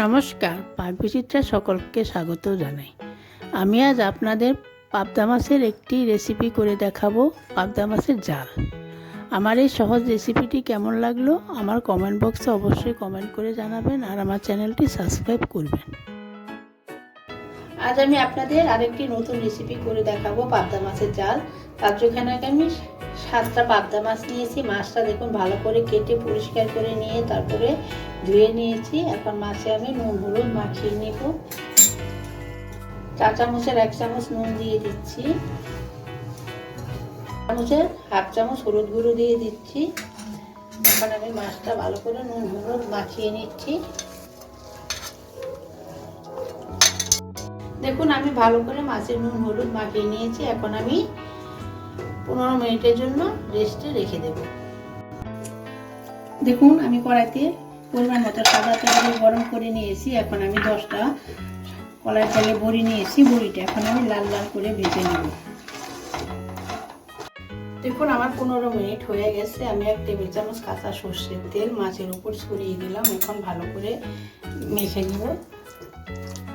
নমস্কার পাকবিচিত্রা সকলকে স্বাগত জানাই। আমি আজ আপনাদের পাবদা মাছের একটি রেসিপি করে দেখাবো, পাবদা মাছের জাল আমার এই সহজ রেসিপিটি কেমন লাগল, আমার কমেন্ট বক্সে অবশ্যই কমেন্ট করে জানাবেন আর আমার চ্যানেলটি সাবস্ক্রাইব করবেন। আজ আমি আপনাদের আরেকটি নতুন রেসিপি করে দেখাবো, পাবদা মাছের জাল তার জন্য আমি সাতটা পাবদা মাছ নিয়েছি। মাছটা দেখুন ভালো করে কেটে পরিষ্কার করে নিয়ে তারপরে ধুয়ে নিয়েছি। এখন মাছে আমি নুন, হলুদ মাখিয়ে নেব। চা চামচের এক চামচ নুন দিয়ে দিচ্ছি। চামচের হাফ চামচ হলুদ গুঁড়ো দিয়ে দিচ্ছি। এখন আমি মাছটা ভালো করে নুন, হলুদ মাখিয়ে নিচ্ছি। দেখুন আমি ভালো করে মাছের নুন, হলুদ মাখিয়ে নিয়েছি। এখন আমি পনেরো মিনিটের জন্য রেস্টে রেখে দেব। দেখুন আমি কড়াইতে পরিমাণ মতো সাদা তেল গরম করে নিয়েছি। এখন আমি দশটা কলাই তেলে বড়ি নিয়েছি। বড়িটা এখন আমি লাল লাল করে ভেজে নেব। দেখুন আমার পনেরো মিনিট হয়ে গেছে। আমি এক টেবিল চামচ কাঁচা সর্ষের তেল মাছের উপর ছড়িয়ে দিলাম। এখন ভালো করে মেখে নেব।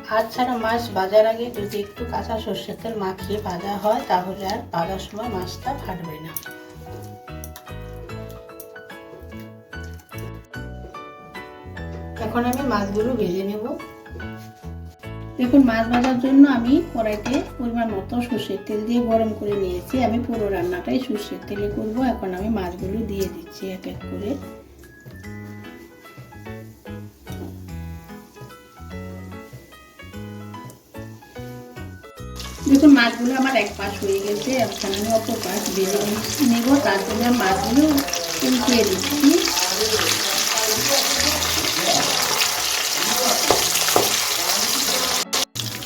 হাত ছাড়া মাছ ভাজার আগে যদি একটু কাঁচা সর্ষের তেল মাখিয়ে ভাজা হয়, তাহলে আর ভাজার সময় মাছটা ফাটবে না। এখন আমি মাছগুলো ভেজে নেব। দেখুন, মাছ ভাজার জন্য আমি কড়াইতে পরিমাণ মতো সর্ষের তেল দিয়ে গরম করে নিয়েছি। আমি পুরো রান্নাটাই সর্ষের তেলে করব। এখন আমি মাছগুলো দিয়ে দিচ্ছি এক এক করে। দেখুন, মাছগুলো আমার এক পাশ হয়ে গেছে এখন আমি অপর পাশ ভেজে নেব জন্য মাছগুলো উল্টিয়ে দিচ্ছি।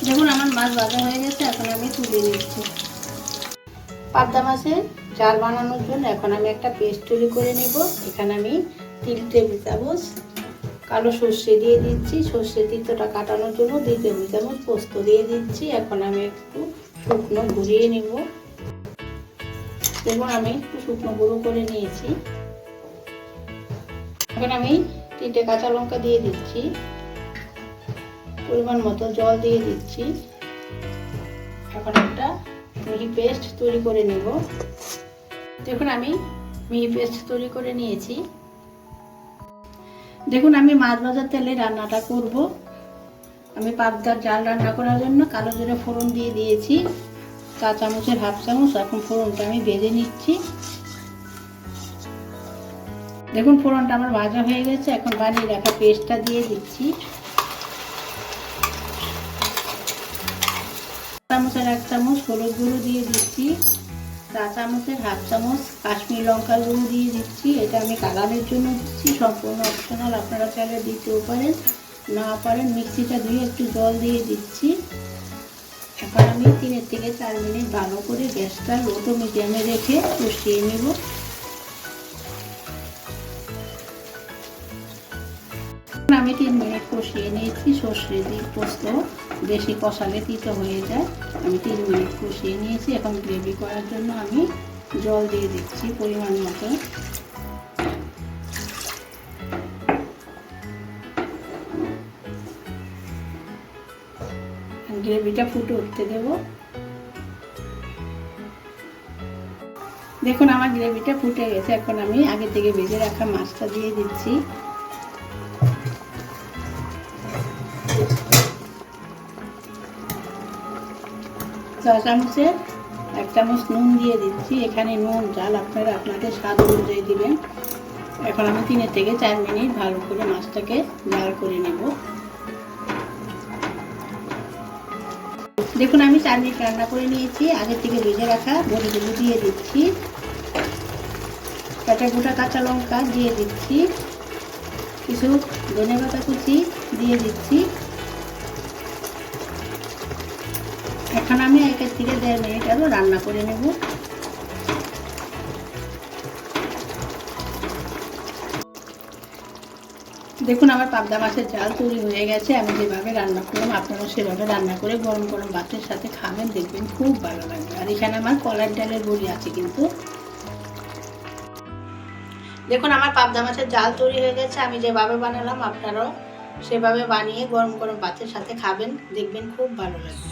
দেখুন, আমার মাছ ভাজা হয়ে গেছে, এখন আমি তুলে দিচ্ছি পাবদা মাছের জাল বানানোর জন্য এখন আমি একটা পেস্ট তৈরি করে নেব। এখানে আমি তিন টেবিল চামচ কালো সর্ষে দিয়ে দিচ্ছি। সর্ষে তিতটা কাটানোর জন্য দুই টেবিল চামচ পোস্ত দিয়ে দিচ্ছি। এখন আমি একটু শুকনো ঘুরিয়ে নেব। দেখুন, আমি একটু শুকনো গুঁড়ো করে নিয়েছি। এখন আমি তিনটে কাঁচা লঙ্কা দিয়ে দিচ্ছি। পরিমাণ মতো জল দিয়ে দিচ্ছি। এখন একটা মিহি পেস্ট তৈরি করে নেব। দেখুন, আমি মিহি পেস্ট তৈরি করে নিয়েছি। দেখুন, আমি মাছ ভাজার তেলে রান্নাটা করব। আমি পাবদার জাল রান্না করার জন্য কালো জিরে ফোড়ন দিয়ে দিয়েছি। চা চামচের হাফ চামচ, এখন ফোড়নটা আমি বেজে নিচ্ছি। দেখুন, ফোড়নটা আমার ভাজা হয়ে গেছে, এখন বানিয়ে রাখা পেস্টটা দিয়ে দিচ্ছি। চামচের এক চামচ হলুদ গুঁড়ো দিয়ে দিচ্ছি। চা চামচের হাফ চামচ কাশ্মীর লঙ্কার গুঁড়ো দিয়ে দিচ্ছি। এটা আমি কালারের জন্য দিচ্ছি, সম্পূর্ণ অপশনাল আপনারা চাইলে দিতেও পারেন, না পারেন, মিক্সিটা ধুয়ে একটু জল দিয়ে দিচ্ছি। এখন আমি তিনের থেকে চার মিনিট ভালো করে গ্যাসটা লোটো মিডিয়ামে রেখে কষিয়ে নেব। আমি তিন মিনিট কষিয়ে নিয়েছি, সর্ষে দিয়ে পোস্ত বেশি কষালে তিতো হয়ে যায়। আমি তিন মিনিট কষিয়ে নিয়েছি, এখন গ্রেভি করার জন্য আমি জল দিয়ে দিচ্ছি পরিমাণ মতো। গ্রেভিটা ফুটে উঠতে দেব। দেখুন, আমার গ্রেভিটা ফুটে গেছে। এখন আমি আগে থেকে ভেজে রাখা মাছটা দিয়ে দিচ্ছি। চা চামচের এক চামচ নুন দিয়ে দিচ্ছি। এখানে নুন জাল আপনারা আপনাদের স্বাদ অনুযায়ী দিবেন। এখন আমি তিনের থেকে চার মিনিট ভালো করে মাছটাকে জাল করে নেব। দেখুন, আমি চার মিনিট রান্না করে নিয়েছি। আগের থেকে ভেজে রাখা বড়িগুলো দিয়ে দিচ্ছি। কাঁচা গোটা কাঁচা লঙ্কা দিয়ে দিচ্ছি। কিছু ধনে পাতা কুচি দিয়ে দিচ্ছি। এখন আমি একের থেকে দেড় মিনিট আরও রান্না করে নেব। দেখুন, আমার পাবদা মাছের জাল তৈরি হয়ে গেছে। আমি যেভাবে রান্না করলাম, আপনারাও সেভাবে রান্না করে গরম গরম ভাতের সাথে খাবেন, দেখবেন খুব ভালো লাগবে। আর এখানে আমার কলার ডালের বড়ি আছে কিন্তু। দেখুন, আমার পাবদা মাছের জাল তৈরি হয়ে গেছে। আমি যেভাবে বানালাম, আপনারাও সেভাবে বানিয়ে গরম গরম ভাতের সাথে খাবেন, দেখবেন খুব ভালো লাগবে।